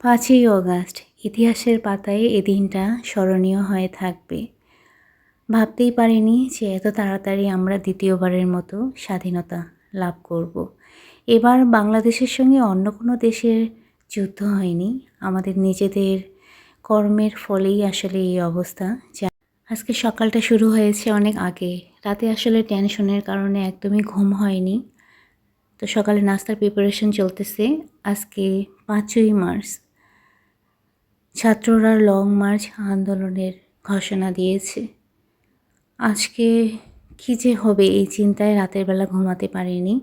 পাঁচই অগাস্ট, ইতিহাসের পাতায় এ দিনটা স্মরণীয় হয়ে থাকবে। ভাবতেই পারিনি যে এত তাড়াতাড়ি আমরা দ্বিতীয়বারের মতো স্বাধীনতা লাভ করব। এবার বাংলাদেশের সঙ্গে অন্য কোনো দেশের যুদ্ধ হয়নি। আমাদের নিজেদের কর্মের ফলেই আসলে এই অবস্থা। যা আজকে সকালটা শুরু হয়েছে অনেক আগে। রাতে আসলে টেনশনের কারণে একদমই ঘুম হয়নি। তো সকালে নাস্তার প্রিপারেশন চলতেছে। আজকে পাঁচই মার্চ ছাত্ররা লং মার্চ আন্দোলনের ঘোষণা দিয়েছে। আজকে কী যে হবে এই চিন্তায় রাতের বেলা ঘুমাতে পারিনি।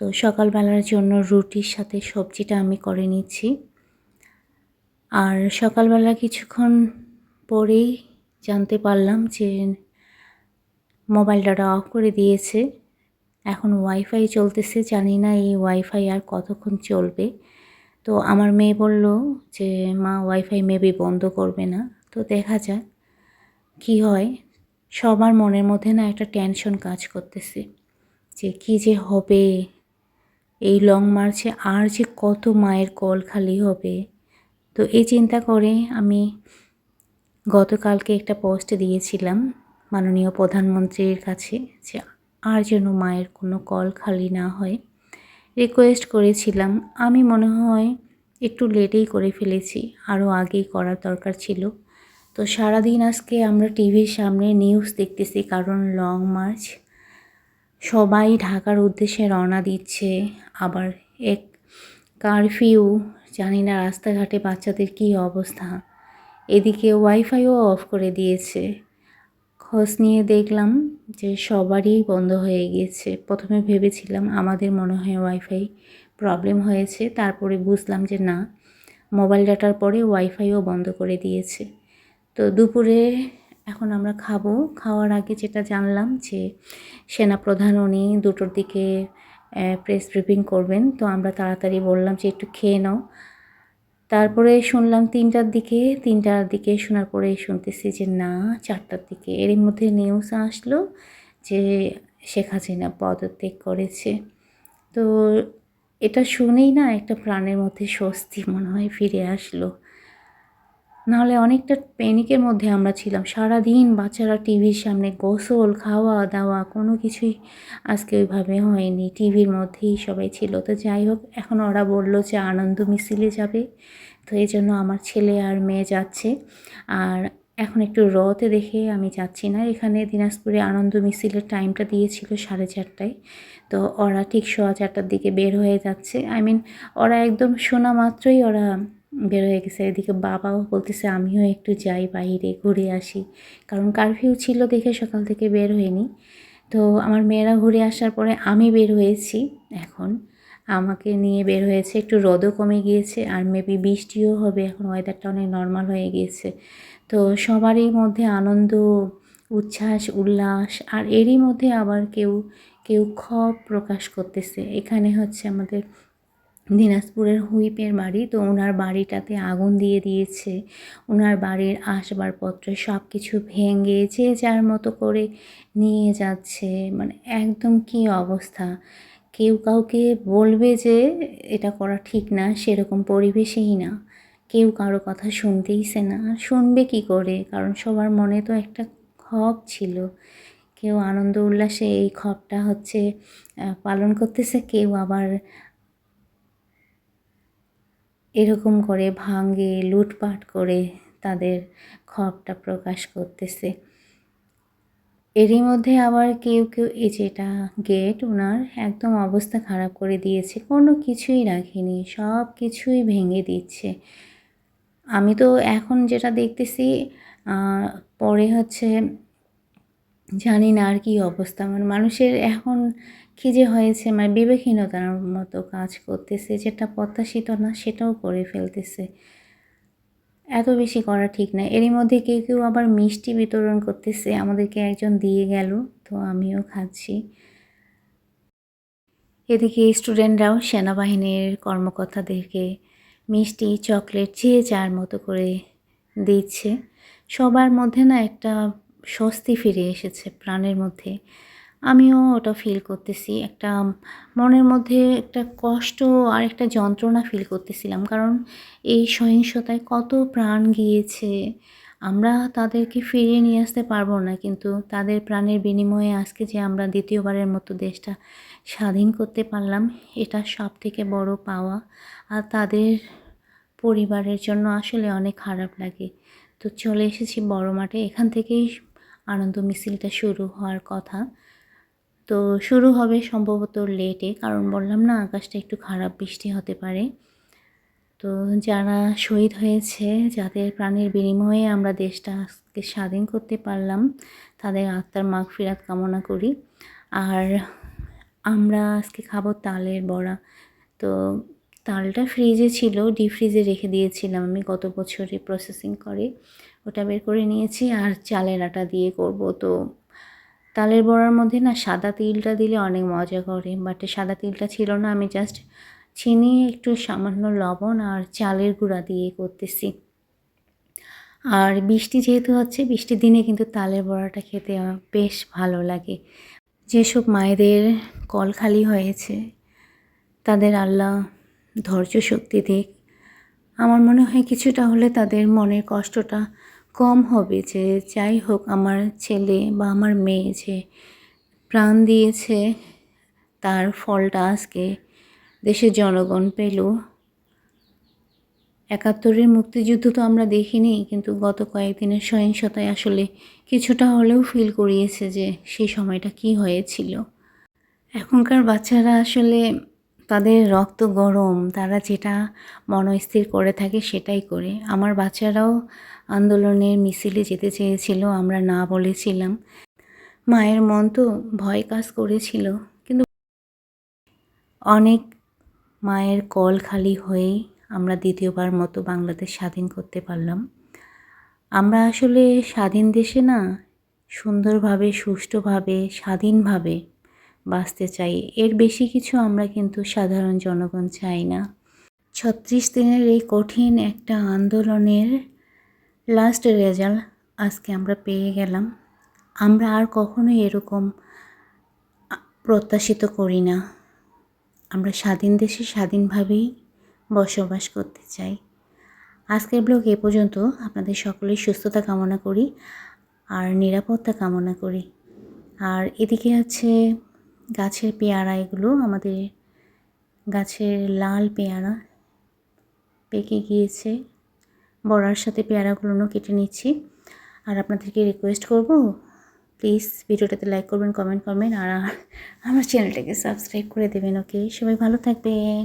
তো সকালবেলার জন্য রুটির সাথে সবজিটা আমি করে নিচ্ছি। আর সকালবেলা কিছুক্ষণ পরেই জানতে পারলাম যে মোবাইল ডাটা অফ করে দিয়েছে। এখন ওয়াইফাই চলতেছে, জানি না এই ওয়াইফাই আর কতক্ষণ চলবে। তো আমার মেয়ে বলল যে, মা ওয়াইফাই মেবি বন্ধ করবে না। তো দেখা যাক কী হয়। সবার মনের মধ্যে না একটা টেনশন কাজ করতেছে যে, কী যে হবে? এই লং মার্চে আর যে কত মায়ের কল খালি হবে? তো এই চিন্তা করে আমি গতকালকে একটা পোস্ট দিয়েছিলাম মাননীয় প্রধানমন্ত্রীর কাছে যে, আর যেন মায়ের কোনো কল খালি না হয়। রিকোয়েস্ট করেছিলাম। আমি মনে হয় একটু লেটেই করে ফেলেছি। আরও আগেই করার দরকার ছিল। তো সারাদিন আজকে আমরা টিভির সামনে নিউজ দেখতেছি, কারণ লং মার্চ সবাই ঢাকার উদ্দেশ্যে রওনা দিচ্ছে। আবার এক কারফিউ জানি না রাস্তাঘাটে বাচ্চাদের কী অবস্থা। এদিকে ওয়াইফাইও অফ করে দিয়েছে। খোঁজ নিয়ে দেখলাম যে সবারই বন্ধ হয়ে গিয়েছে। প্রথমে ভেবেছিলাম আমাদের মনে হয় ওয়াইফাই প্রবলেম হয়েছে। তারপরে বুঝলাম যে না মোবাইল ডাটার পরে ওয়াইফাইও বন্ধ করে দিয়েছে। তো দুপুরে এখন আমরা খাব। খাওয়ার আগে যেটা জানলাম যে সেনাপ্রধান উনি দুটোর দিকে প্রেস ব্রিফিং করবেন। তো আমরা তাড়াতাড়ি বললাম যে একটু খেয়ে নাও। তারপরে শুনলাম তিনটার দিকে তিনটার দিকে শোনার পরে শুনতেছি যে না, চারটার দিকে। এর মধ্যে নিউজ আসলো যে শেখ হাসিনা পদত্যাগ করেছে। তো এটা শুনেই না একটা প্রাণের মধ্যে স্বস্তি মনে হয় ফিরে আসলো। নাহলে অনেকটা প্যানিকের মধ্যে আমরা ছিলাম। সারা দিন বাচ্চারা টিভির সামনে গোসল খাওয়া দাওয়া কোনো কিছুই আজকে ওইভাবে হয়নি। টিভির মধ্যেই সবাই ছিল। তো যাই হোক, এখন ওরা বলল যে আনন্দ মিছিলে যাবে। তো এই জন্য আমার ছেলে আর মেয়ে যাচ্ছে। আর এখন একটু রতে দেখে আমি যাচ্ছি না। এখানে দিনাজপুরে আনন্দ মিছিলের টাইমটা দিয়েছিল সাড়ে চারটায়। তো ওরা ঠিক সোয়া চারটার দিকে বের হয়ে যাচ্ছে। আই মিন ওরা একদম শোনা মাত্রই ওরা বের হয়ে গেছে। এদিকে বাবাও বলতেছে, আমিও একটু যাই বাইরে, ঘুরে আসি। কারণ কারফিউ ছিল দেখে সকাল থেকে বের হয়নি। তো আমার মেয়েরা ঘুরে আসার পরে আমি বের হয়েছি এখন। আমাকে নিয়ে বের হয়েছে, একটু রোদও কমে গিয়েছে আর মেবি বৃষ্টিও হবে। এখন ওয়েদারটা অনেক নর্মাল হয়ে গিয়েছে। তো সবারই মধ্যে আনন্দ, উচ্ছ্বাস, উল্লাস আর এরই মধ্যে আবার কেউ কেউ ক্ষোভ প্রকাশ করতেছে। এখানে হচ্ছে আমাদের দিনাজপুরের হুইপের বাড়ি, তো ওনার বাড়িটাতে আগুন দিয়ে দিয়েছে। ওনার বাড়ির আসবাবপত্র সব কিছু ভেঙে যে যার মতো করে নিয়ে যাচ্ছে। মানে একদম কি অবস্থা? কেউ কাউকে বলবে যে এটা করা ঠিক না, সেরকম পরিবেশেই না। কেউ কারও কথা শুনতেইছে না। শুনবে কি করে? কারণ সবার মনে তো একটা ক্ষোভ ছিল। কেউ আনন্দ উল্লাসে এই ক্ষোভটা হচ্ছে পালন করতেছে, কেউ আবার এরকম করে ভাঙে, লুটপাট করে তাদের ক্ষোভটা প্রকাশ করতেছে। এরই মধ্যে আবার কেউ কেউ এই যেটা গেট ওনার একদম অবস্থা খারাপ করে দিয়েছে, কোনো কিছুই রাখিনি, সব কিছুই ভেঙে দিচ্ছে। আমি তো এখন যেটা দেখতেছি পরে হচ্ছে জানি না আর কি অবস্থা। মানে মানুষের এখন কী যে হয়েছে মানে বিবেকহীনতার মতো কাজ করতেছে, যেটা প্রত্যাশিত না, সেটাও করে ফেলতেছে। এত বেশি করা ঠিক না। এরই মধ্যে কেউ কেউ আবার মিষ্টি বিতরণ করতেছে, আমাদেরকে একজন দিয়ে গেল, তো আমিও খাচ্ছি। এদিকে স্টুডেন্টরাও সেনাবাহিনীর কর্মকর্তাদেরকে মিষ্টি, চকলেট, যে চার মতো করে দিচ্ছে। সবার মধ্যে না একটা স্বস্তি ফিরে এসেছে প্রাণের মধ্যে। আমিও ওটা ফিল করতেছি। একটা মনের মধ্যে একটা কষ্ট আর একটা যন্ত্রণা ফিল করতেছিলাম। কারণ এই সহিংসতায় কত প্রাণ গিয়েছে, আমরা তাদেরকে ফিরিয়ে নিয়ে আসতে পারব না। কিন্তু তাদের প্রাণের বিনিময়ে আজকে যে আমরা দ্বিতীয়বারের মতো দেশটা স্বাধীন করতে পারলাম, এটা সব থেকে বড় পাওয়া। আর তাদের পরিবারের জন্য আসলে অনেক খারাপ লাগে। তো চলে এসেছি বড় মাঠে। এখান থেকেই আনন্দ মিছিলটা শুরু হওয়ার কথা। তো শুরু হবে সম্ভবত লেটে কারণ বললাম না, আকাশটা একটু খারাপ বৃষ্টি হতে পারে। তো যারা শহীদ হয়েছে, যাদের প্রাণের বিনিময়ে আমরা দেশটা আজকে স্বাধীন করতে পারলাম, তাদের আত্মার মাগ ফিরাত কামনা করি। আর আমরা আজকে খাব তালের বড়া। তো তালটা ফ্রিজে ছিল ডিপ ফ্রিজে রেখে দিয়েছিলাম আমি গত বছরে প্রসেসিং করে। ওটা বের করে নিয়েছি আর চালের আটা দিয়ে করব। তো তালের বড়ার মধ্যে না সাদা তিলটা দিলে অনেক মজা করে বাট সাদা তিলটা ছিল না, আমি জাস্ট চিনি, একটু সামান্য লবণ আর চালের গুঁড়া দিয়ে করতেছি। আর বৃষ্টি যেহেতু হচ্ছে, বৃষ্টির দিনে কিন্তু তালের বড়াটা খেতে আমার বেশ ভালো লাগে। যেসব মায়েদের কল খালি হয়েছে, তাদের আল্লাহ ধৈর্য শক্তি দিক। আমার মনে হয় কিছুটা হলে তাদের মনের কষ্টটা কম হবে যে যাই হোক আমার ছেলে বা আমার মেয়ে যে প্রাণ দিয়েছে, তার ফলটা আজকে দেশের জনগণ পেল। একাত্তরের মুক্তিযুদ্ধ তো আমরা দেখিনি, কিন্তু গত কয়েকদিনের সহিংসতায় আসলে কিছুটা হলেও ফিল করিয়েছে যে সেই সময়টা কি হয়েছিল। এখনকার বাচ্চারা আসলে তাদের রক্ত গরম, তারা যেটা মনস্থির করে থাকে সেটাই করে। আমার বাচ্চারাও আন্দোলনের মিছিলে যেতে চেয়েছিল, আমরা না বলেছিলাম মায়ের মন তো ভয় কাজ করেছিল, কিন্তু অনেক মায়ের কল খালি হয়েই আমরা দ্বিতীয়বার মতো বাংলাদেশ স্বাধীন করতে পারলাম। আমরা আসলে স্বাধীন দেশে না, সুন্দরভাবে, সুষ্ঠুভাবে, স্বাধীনভাবে বাঁচতে চাই। এর বেশি কিছু আমরা কিন্তু সাধারণ জনগণ চাই না। ছত্রিশ দিনের এই কঠিন একটা আন্দোলনের লাস্ট রেজাল্ট আজকে আমরা পেয়ে গেলাম। আমরা আর কখনো এরকম প্রত্যাশিত করি না। আমরা স্বাধীন দেশে স্বাধীনভাবেই বসবাস করতে চাই। আজকের ব্লগ এ পর্যন্ত আপনাদের সকলের সুস্থতা কামনা করি আর নিরাপত্তা কামনা করি। আর এদিকে আছে গাছের পেয়ারা এগুলো, আমাদের গাছের লাল পেয়ারা পেকে গিয়েছে। বড়ার সাথে পেয়ারাগুলো কেটে নিচ্ছি। আর আপনাদেরকে রিকোয়েস্ট করব প্লিজ ভিডিওটাতে লাইক করবেন কমেন্ট করবেন, আর আমার চ্যানেলটাকে সাবস্ক্রাইব করে দেবেন ওকে সবাই ভালো থাকবেন।